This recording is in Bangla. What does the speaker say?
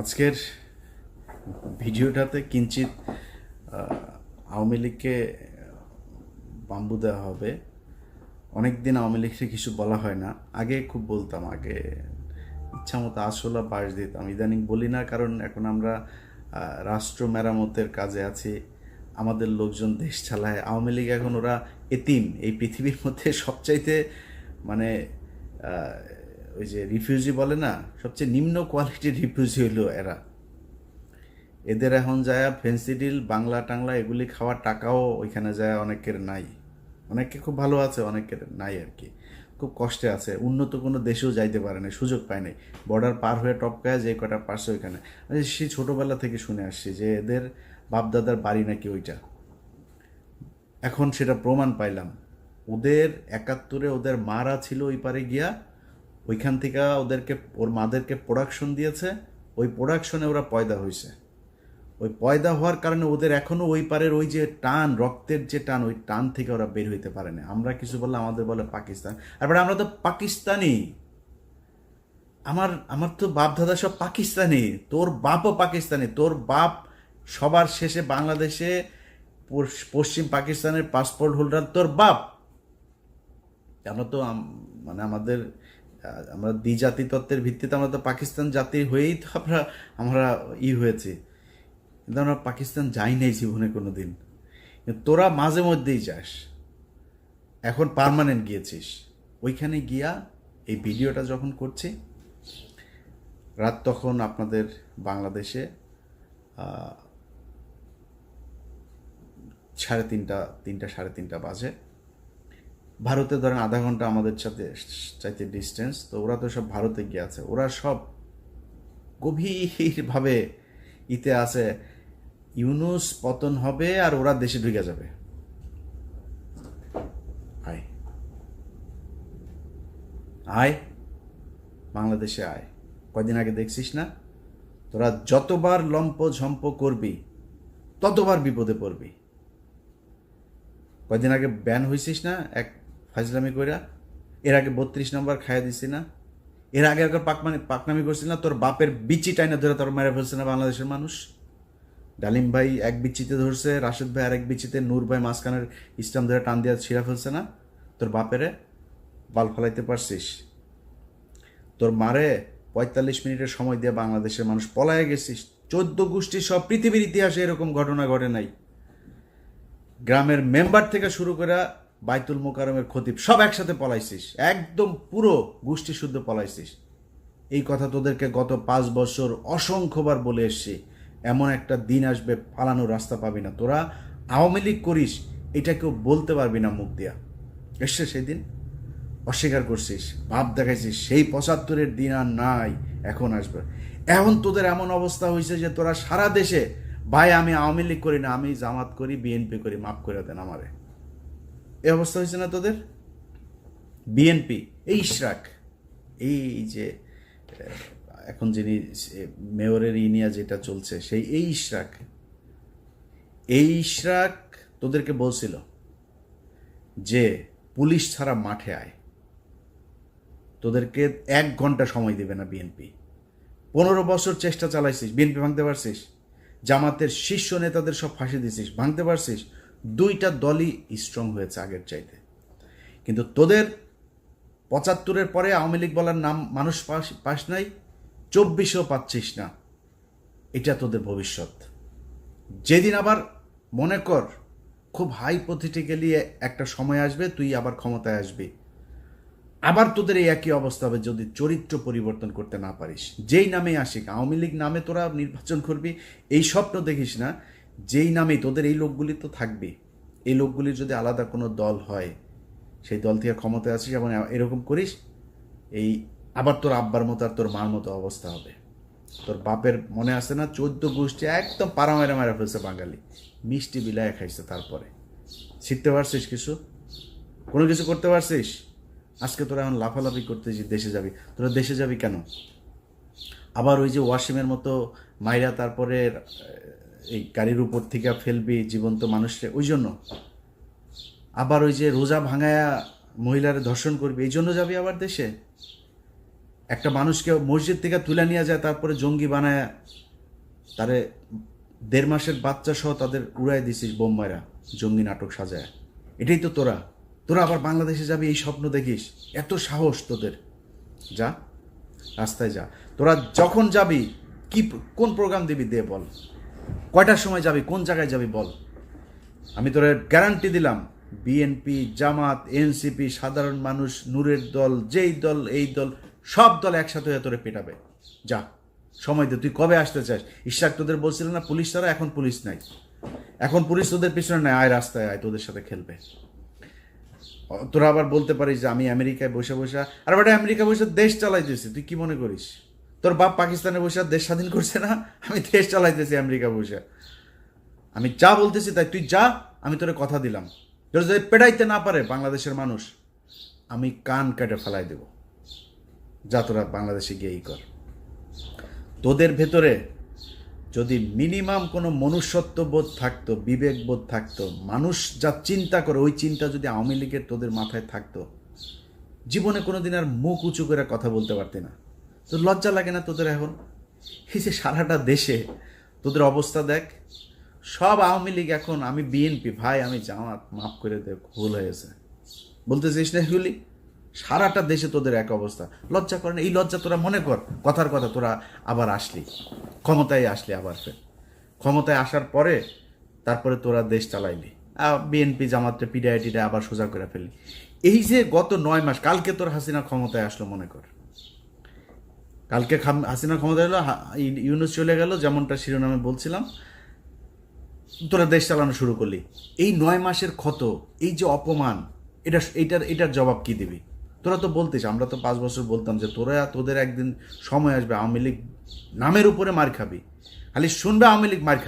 আজকের ভিডিওটাতে কিঞ্চিত আওয়ামী লীগকে বাম্বু দেওয়া হবে। অনেক দিন আওয়ামী লীগকে কিছু বলা হয় না। আগে খুব বলতাম, আগে ইচ্ছা মতো আসলা পাশ দিতাম। ইদানিং বলি না, কারণ এখন আমরা রাষ্ট্র মেরামতের কাজে আছি। আমাদের লোকজন দেশ চালায়। আওয়ামী লীগ এখন ওরা এতিম। এই পৃথিবীর মধ্যে সবচাইতে মানে ওই যে রিফিউজি বলে না, সবচেয়ে নিম্ন কোয়ালিটির রিফিউজি হইল এরা। এদের এখন যায় ফেন্সিডিল বাংলা টাংলা এগুলি খাওয়ার টাকাও ওইখানে যায়, অনেকের নাই। অনেকে খুব ভালো আছে, অনেকের নাই আর কি। খুব কষ্টে আছে, উন্নত কোনো দেশেও যাইতে পারে না, সুযোগ পায় নাই। বর্ডার পার হয়ে টপকায় যে কটা পারছে ওইখানে। সেই ছোটোবেলা থেকে শুনে আসছি যে এদের বাপদাদার বাড়ি নাকি ওইটা। এখন সেটা প্রমাণ পাইলাম। ওদের একাত্তরে ওদের মারা ছিল ওই পারে গিয়া ওইখান থেকে ওদেরকে, ওর মাদেরকে প্রোডাকশন দিয়েছে, ওই প্রোডাকশনে ওরা পয়দা হয়েছে ওই পয়দা হওয়ার কারণে ওদের এখনও ওই পারের ওই যে টান, রক্তের যে টান, ওই টান থেকে ওরা বের হইতে পারে না। আমরা কিছু বললে আমাদের বলে পাকিস্তান। তারপরে আমরা তো পাকিস্তানি। আমার আমার তো বাপ দাদা সব পাকিস্তানি। তোর বাপও পাকিস্তানি। তোর বাপ সবার শেষে বাংলাদেশে পশ্চিম পাকিস্তানের পাসপোর্ট হোল্ডার তোর বাপ। আমরা তো মানে আমাদের আমরা দ্বিজাতি তত্ত্বের ভিত্তিতে আমরা তো পাকিস্তান জাতির হয়েই তো আমরা আমরা ই হয়েছি। কিন্তু আমরা পাকিস্তান যাই নাই জীবনে কোনো দিন তোরা মাঝে মধ্যেই যাস। এখন পার্মানেন্ট গিয়েছিস। ওইখানে গিয়া এই ভিডিওটা যখন করছি, রাত তখন আপনাদের বাংলাদেশে সাড়ে তিনটা তিনটা, সাড়ে তিনটা বাজে। ভারতে ধরেন আধা ঘণ্টা আমাদের সাথে, চাইতে ডিস্টেন্স তো ওরা তো সব ভারতে গিয়ে আছে। ওরা সব গভীরভাবে ইতে আছে, ইউনুস পতন হবে আর ওরা দেশে ঢুকে যাবে। আয়। আয়। বাংলাদেশে আয়। কয়দিন আগে দেখছিস না? তোরা যতবার লম্প ঝম্প করবি, ততবার বিপদে পড়বি। কয়দিন আগে ব্যান হয়েছিস না? এক ফাজলামি কইরা, এর আগে বত্রিশ নম্বর খাইয়া দিছি না। এর আগে একবার পাকমানি পাকনামি করছিস না, তোর বাপের বিচি টাইনা ধরে তোর মেরে ফেলছে না বাংলাদেশের মানুষ। ডালিম ভাই এক বিচিতে ধরছে, রাশেদ ভাই আরেক বিচিতে, নূর ভাই মাঝখানের ইসলাম ধরে টান দিয়া ছিঁড়া ফেলছে না। তোর বাপেরে বাল ফলাইতে পারছিস। তোর মারে পঁয়তাল্লিশ মিনিটের সময় দিয়ে বাংলাদেশের মানুষ পলায় গেছিস। চোদ্দ গোষ্ঠী সব পৃথিবীর ইতিহাসে এরকম ঘটনা ঘটে নাই। গ্রামের মেম্বার থেকে শুরু করে বাইতুল মোকারমের খতিব, সব একসাথে পলাইছিস। একদম পুরো গোষ্ঠী শুদ্ধ পলাইছিস। এই কথা তোদেরকে গত পাঁচ বছর অসংখ্যবার বলে এসছি, এমন একটা দিন আসবে, পালানোর রাস্তা পাবি না। তোরা আওয়ামী লীগ করিস এটা কেউ বলতে পারবি না মুখ দিয়া। এসছে সেই দিন। অস্বীকার করছিস, ভাব দেখাইছিস, সেই পঁচাত্তরের দিন আর নাই, এখন আসবে। এখন তোদের এমন অবস্থা হয়েছে যে তোরা সারা দেশে, ভাই আমি আওয়ামী লীগ করি না, আমি জামাত করি, বিএনপি করি, মাফ করে দেন আমারে। এই অবস্থা হয়েছে না তোদের? বিএনপি এই ইশরাক, এই যে এখন যিনি মেয়রের ইনিয়া যেটা চলছে, সেই এই ইশরাক। এই ইশরাক তোদেরকে বলছিল যে, পুলিশ ছাড়া মাঠে আয়। তোদেরকে এক ঘণ্টা সময় দেবে না বিএনপি পনেরো বছর চেষ্টা চালাইছিস বিএনপি ভাঙতে পারছিস, জামাতের শীর্ষ নেতাদের সব ফাঁসি দিছিস, ভাঙতে পারছিস দুইটা দলই স্ট্রং হয়েছে আগের চাইতে। কিন্তু তোদের পঁচাত্তরের পরে আওয়ামী লীগ বলার নাম মানুষ পাস পাস নাই, চব্বিশেও পাচ্ছিস না। এটা তোদের ভবিষ্যৎ। যেদিন আবার মনে কর, খুব হাইপোথেটিক্যালি একটা সময় আসবে, তুই আবার ক্ষমতায় আসবি। আবার তোদের এই একই অবস্থা হবে যদি চরিত্র পরিবর্তন করতে না পারিস। যেই নামে আসিক, আওয়ামী লীগ নামে তোরা নির্বাচন করবি, এই স্বপ্ন দেখিস না যেই নামে তোদের এই লোকগুলি তো থাকবে, এই লোকগুলির যদি আলাদা কোনো দল হয়, সেই দল থেকে ক্ষমতায় আসিস এবং এরকম করিস, এই আবার তোর আব্বার মতো আর তোর মার মতো অবস্থা হবে। তোর বাপের মনে আছে না, চোদ্দ গোষ্ঠী একদম পাড়া মেরা মেরা ফেলছে বাঙালি, মিষ্টি বিলায় খাইছে তারপরে। শিখতে পারছিস কিছু? কোনো কিছু করতে পারছিস? আজকে তোরা এখন লাফালাফি করতেছিস দেশে যাবি, তোরা দেশে যাবি কেন? আবার ওই যে ওয়াসিমের মতো মাইরা তারপরে এই গাড়ির উপর থেকে ফেলবি জীবন্ত মানুষকে। ওই জন্য। আবার ওই যে রোজা ভাঙায়া মহিলারে ধর্ষণ করবি, এই জন্য যাবি আবার দেশে? একটা মানুষকে মসজিদ থেকে তুলে নিয়ে যায়, তারপরে জঙ্গি বানায় তারে দেড় মাসের বাচ্চা সহ তাদের উড়াই দিছিস বোম্বাইরা জঙ্গি নাটক সাজায়। এটাই তো তোরা। তোরা আবার বাংলাদেশে যাবি, এই স্বপ্ন দেখিস। এত সাহস তোদের। যা, রাস্তায় যা। তোরা যখন যাবি, কি, কোন প্রোগ্রাম দিবি দে বল। কয়টার সময় যাবি? কোন জায়গায় যাবি বল। আমি তোর গ্যারান্টি দিলাম বিএনপি জামাত এনসিপি সাধারণ মানুষ, নূরের দল, যেই দল, এই দল, সব দল একসাথে হয়ে তোরে পেটাবে। যা, সময় দে, তুই কবে আসতে চাস? ইশাক তোদের বলছিল না, পুলিশ তারা এখন পুলিশ নাই। এখন পুলিশ তোদের পিছনে নাই, আয় রাস্তায়, আয়, তোদের সাথে খেলবে। তোরা আবার বলতে পারিস যে আমি আমেরিকায় বসে বসে, আর বেটা আমেরিকা বসে দেশ চালাইতেছি, তুই কি মনে করিস? তোর বাপ পাকিস্তানে বসে দেশ স্বাধীন করছে না? আমি দেশ চালাইতেছি আমেরিকা বসে। আমি যা বলতেছি তাই, তুই যা, আমি তোরে কথা দিলাম। তোর যদি পেটাইতে না পারে বাংলাদেশের মানুষ, আমি কান কেটে ফেলাই দেব। যা তোরা বাংলাদেশে গিয়েই কর। তোদের ভেতরে যদি মিনিমাম কোনো মনুষ্যত্ব বোধ থাকতো বিবেক বোধ থাকতো, মানুষ যা চিন্তা করে, ওই চিন্তা যদি আওয়ামী লীগের তোদের মাথায় থাকতো, জীবনে কোনোদিন আর মুখ উঁচু করে কথা বলতে পারতি না। তো লজ্জা লাগে না তোদের এখন? এই যে সারাটা দেশে তোদের অবস্থা দেখ। সব আওয়ামী লীগ এখন, আমি বিএনপি ভাই, আমি জামাত, মাফ করে দে, ভুল হয়েছে। বলতে চাইস না এগুলি? সারাটা দেশে তোদের এক অবস্থা। লজ্জা করে না? এই লজ্জা তোরা মনে কর। কথার কথা তোরা আবার আসলি। ক্ষমতায় আসলি আবার ফের। ক্ষমতায় আসার পরে তারপরে তোরা দেশ চালাইলি। বিএনপি জামাতটা পিডিআইটিটা আবার সোজা করে ফেললি। এই যে গত নয় মাস, কালকে তোর হাসিনা ক্ষমতায় আসলো মনে কর। কালকে হাসিনা ক্ষমতা এলো ইউনুস চলে গেল, যেমনটা শিরোনামে বলছিলাম। তোরা দেশ চালানো শুরু করলি। এই নয় মাসের ক্ষত, এই যে অপমান, এটা এটার এটার জবাব কি দিবি? তোরা তো বলতিস, আমরা তো পাঁচ বছর বলতাম যে তোরা তোদের একদিন সময় আসবে, আওয়ামী লীগ নামের উপরে মার খাবি। খালি শুনবে আওয়ামী লীগ মার খাবে।